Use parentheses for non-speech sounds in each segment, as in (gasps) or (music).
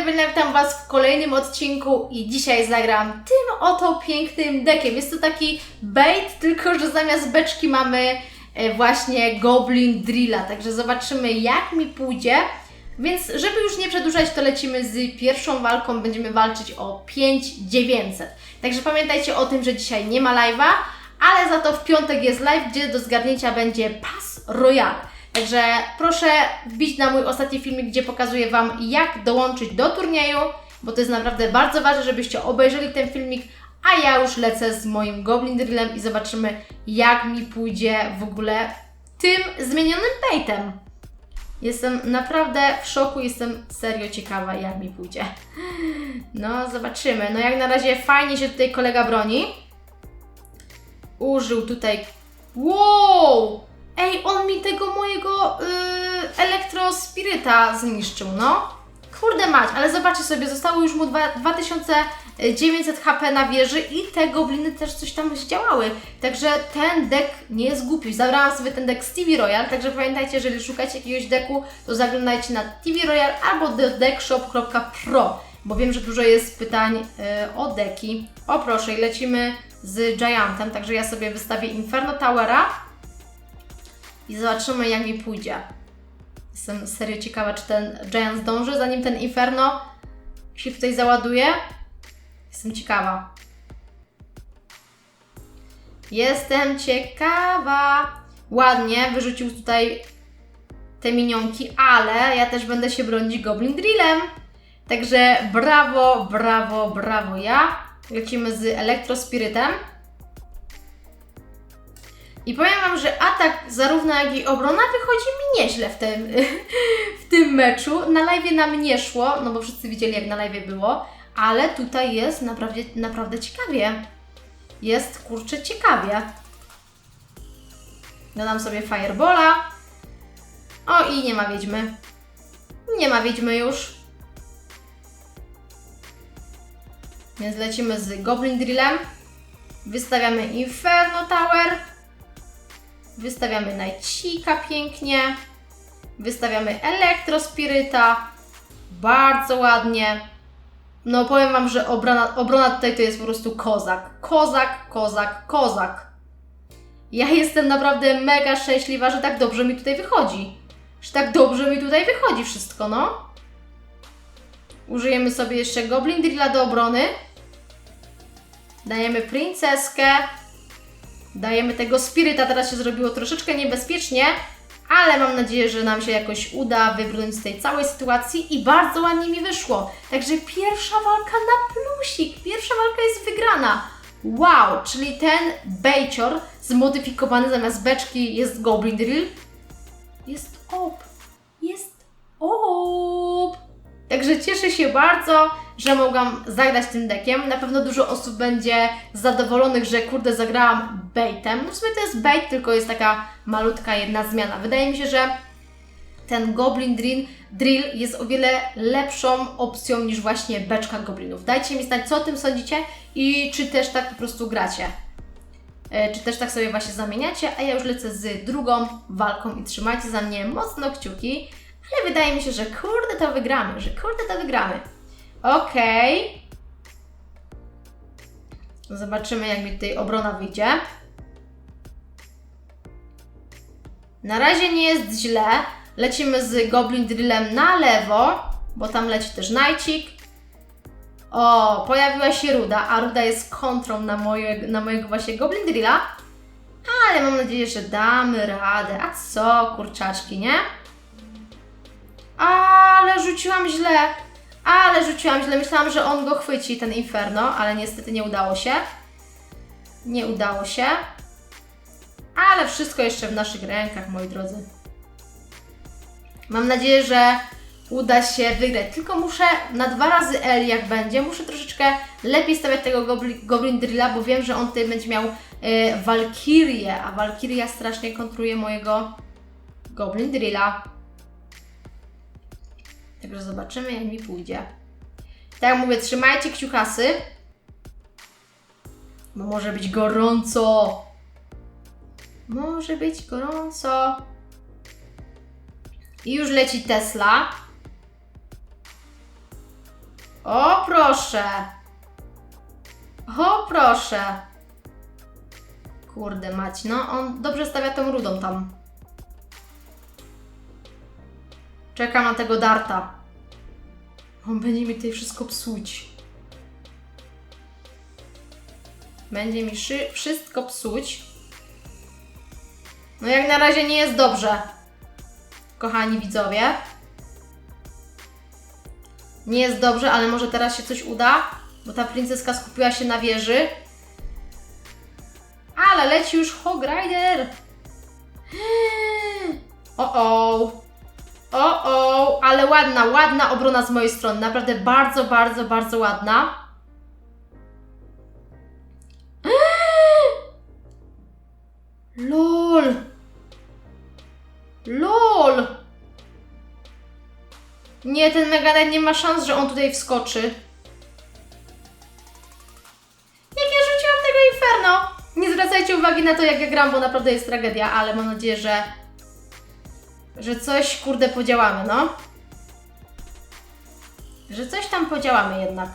Ewelina, witam Was w kolejnym odcinku i dzisiaj zagram tym oto pięknym dekiem. Jest to taki bait, tylko że zamiast beczki mamy e, właśnie Goblin Drilla, także zobaczymy jak mi pójdzie. Więc żeby już nie przedłużać, to lecimy z pierwszą walką, będziemy walczyć o 5900. Także pamiętajcie o tym, że dzisiaj nie ma live'a, ale za to w piątek jest live, gdzie do zgarnięcia będzie Pas Royal. Także proszę wbić na mój ostatni filmik, gdzie pokazuję Wam, jak dołączyć do turnieju, bo to jest naprawdę bardzo ważne, żebyście obejrzeli ten filmik, a ja już lecę z moim Goblin Drillem i zobaczymy, jak mi pójdzie w ogóle tym zmienionym baitem. Jestem naprawdę w szoku, jestem serio ciekawa, jak mi pójdzie. No, zobaczymy. No, jak na razie fajnie się tutaj kolega broni. Użył tutaj. Wow! Ej, on mi tego mojego yy, elektrospiryta zniszczył, no. Kurde mać, ale zobaczcie sobie, zostało już mu dwa- 2900 HP na wieży i te gobliny też coś tam zdziałały. Także ten deck nie jest głupi. Zabrałam sobie ten deck z TV Royal, także pamiętajcie, jeżeli szukacie jakiegoś decku, to zaglądajcie na TV Royal albo deckshop.pro, bo wiem, że dużo jest pytań yy, o deki. O proszę, i lecimy z Giantem, także ja sobie wystawię Inferno Towera i zobaczymy, jak mi pójdzie. Jestem serio ciekawa, czy ten Giant zdąży, zanim ten Inferno się tutaj załaduje. Jestem ciekawa. Jestem ciekawa. Ładnie wyrzucił tutaj te minionki, ale ja też będę się bronić Goblin Drillem. Także brawo, brawo, brawo ja. Lecimy z Elektrospirytem. I powiem Wam, że atak zarówno jak i obrona wychodzi mi nieźle w tym, (laughs) w tym meczu. Na live nam nie szło, no bo wszyscy widzieli jak na live było, ale tutaj jest naprawdę, naprawdę ciekawie. Jest kurczę ciekawie. Dodam sobie Firebola. O i nie ma wiedźmy. Nie ma wiedźmy już. Więc lecimy z Goblin Drillem. Wystawiamy Inferno Tower. Wystawiamy Najcika pięknie. Wystawiamy Elektrospiryta. Bardzo ładnie. No powiem Wam, że obrona, obrona tutaj to jest po prostu kozak. Kozak, kozak, kozak. Ja jestem naprawdę mega szczęśliwa, że tak dobrze mi tutaj wychodzi. Że tak dobrze mi tutaj wychodzi wszystko, no. Użyjemy sobie jeszcze Goblin Drilla do obrony. Dajemy princeskę. Dajemy tego spiryta, teraz się zrobiło troszeczkę niebezpiecznie, ale mam nadzieję, że nam się jakoś uda wybrnąć z tej całej sytuacji i bardzo ładnie mi wyszło. Także pierwsza walka na plusik, pierwsza walka jest wygrana. Wow, czyli ten bejcior zmodyfikowany zamiast beczki jest Goblin Drill. Jest op, jest op. Także cieszę się bardzo, że mogłam zagrać tym deckiem. Na pewno dużo osób będzie zadowolonych, że kurde zagrałam baitem. No w sumie to jest bait, tylko jest taka malutka jedna zmiana. Wydaje mi się, że ten Goblin Drill, drill jest o wiele lepszą opcją niż właśnie beczka goblinów. Dajcie mi znać, co o tym sądzicie i czy też tak po prostu gracie. E, Czy też tak sobie właśnie zamieniacie, a ja już lecę z drugą walką i trzymajcie za mnie mocno kciuki. Ale wydaje mi się, że kurde to wygramy, że kurde to wygramy. Okej. Zobaczymy, jak mi tutaj obrona wyjdzie. Na razie nie jest źle. Lecimy z Goblin Drillem na lewo, bo tam leci też Najcik. O, pojawiła się Ruda, a Ruda jest kontrą na, moje, na mojego właśnie Goblin Drilla. Ale mam nadzieję, że damy radę. A co, kurczaczki, nie? Ale rzuciłam źle. Ale rzuciłam źle. Myślałam, że on go chwyci, ten Inferno, ale niestety nie udało się. Nie udało się. Ale wszystko jeszcze w naszych rękach, moi drodzy. Mam nadzieję, że uda się wygrać. Tylko muszę na dwa razy L, jak będzie, muszę troszeczkę lepiej stawiać tego Goblin, Goblin Drilla, bo wiem, że on tutaj będzie miał Walkirię, a Walkiria strasznie kontruje mojego Goblin Drilla. Także zobaczymy, jak mi pójdzie. Tak mówię, trzymajcie kciukasy. Bo może być gorąco. Może być gorąco. I już leci Tesla. O proszę. O proszę. Kurde mać, no on dobrze stawia tą rudą tam. Czekam na tego darta. On będzie mi tutaj wszystko psuć. Będzie mi szy- wszystko psuć. No jak na razie nie jest dobrze. Kochani widzowie. Nie jest dobrze, ale może teraz się coś uda, bo ta princeska skupiła się na wieży. Ale leci już Hog Rider. (gasps) O o. O o, ale ładna, ładna obrona z mojej strony. Naprawdę bardzo, bardzo, bardzo ładna. (gasps) LOL. LOL. Nie, ten Mega Knight nie ma szans, że on tutaj wskoczy. Jak ja rzuciłam tego Inferno! Nie zwracajcie uwagi na to, jak ja gram, bo naprawdę jest tragedia, ale mam nadzieję, że że coś, kurde, podziałamy, no. Że coś tam podziałamy jednak.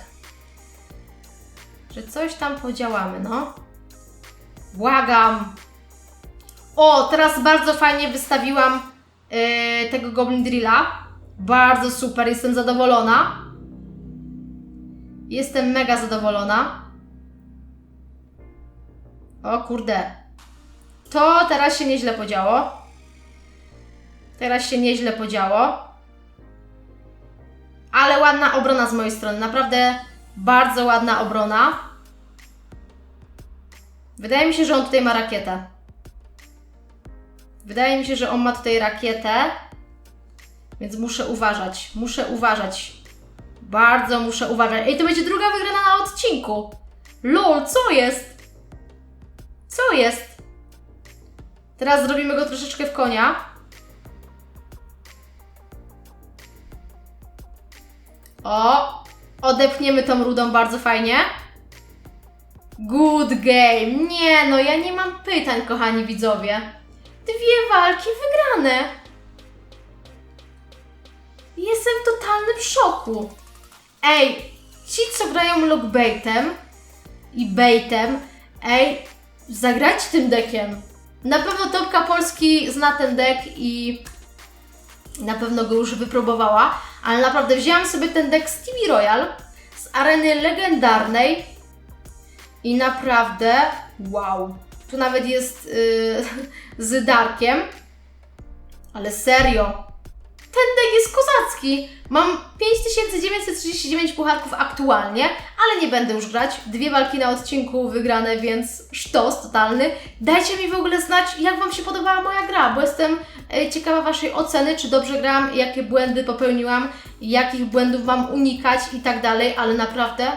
Że coś tam podziałamy, no. Błagam. O, teraz bardzo fajnie wystawiłam yy, tego Goblin Drilla. Bardzo super, jestem zadowolona. Jestem mega zadowolona. O kurde. To teraz się nieźle podziało. Teraz się nieźle podziało. Ale ładna obrona z mojej strony. Naprawdę bardzo ładna obrona. Wydaje mi się, że on tutaj ma rakietę. Wydaje mi się, że on ma tutaj rakietę. Więc muszę uważać. Muszę uważać. Bardzo muszę uważać. Ej, to będzie druga wygrana na odcinku. LOL, co jest? Co jest? Teraz zrobimy go troszeczkę w konia. O, odepchniemy tą rudą bardzo fajnie. Good game. Nie, no ja nie mam pytań, kochani widzowie. Dwie walki wygrane. Jestem w totalnym szoku. Ej, ci co grają logbaitem i baitem, ej, zagrajcie tym dekiem. Na pewno Topka Polski zna ten dek i na pewno go już wypróbowała, ale naprawdę wzięłam sobie ten deck z TV Royal z areny legendarnej i naprawdę wow. Tu nawet jest yy, (laughs) z Darkiem, ale serio. Ten deck jest kozacki. Mam 5939 pucharków aktualnie, ale nie będę już grać. Dwie walki na odcinku wygrane, więc sztos totalny. Dajcie mi w ogóle znać, jak Wam się podobała moja gra, bo jestem ciekawa Waszej oceny, czy dobrze gram, jakie błędy popełniłam, jakich błędów mam unikać i tak dalej, ale naprawdę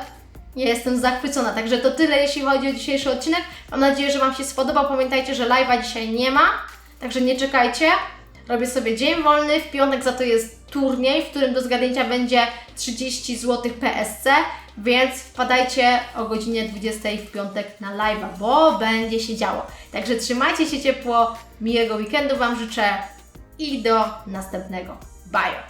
ja jestem zachwycona. Także to tyle, jeśli chodzi o dzisiejszy odcinek. Mam nadzieję, że Wam się spodobał. Pamiętajcie, że live'a dzisiaj nie ma, także nie czekajcie. Robię sobie dzień wolny, w piątek za to jest turniej, w którym do zgadnięcia będzie 30 zł PSC, więc wpadajcie o godzinie 20 w piątek na live'a, bo będzie się działo. Także trzymajcie się ciepło, miłego weekendu Wam życzę i do następnego. Bye!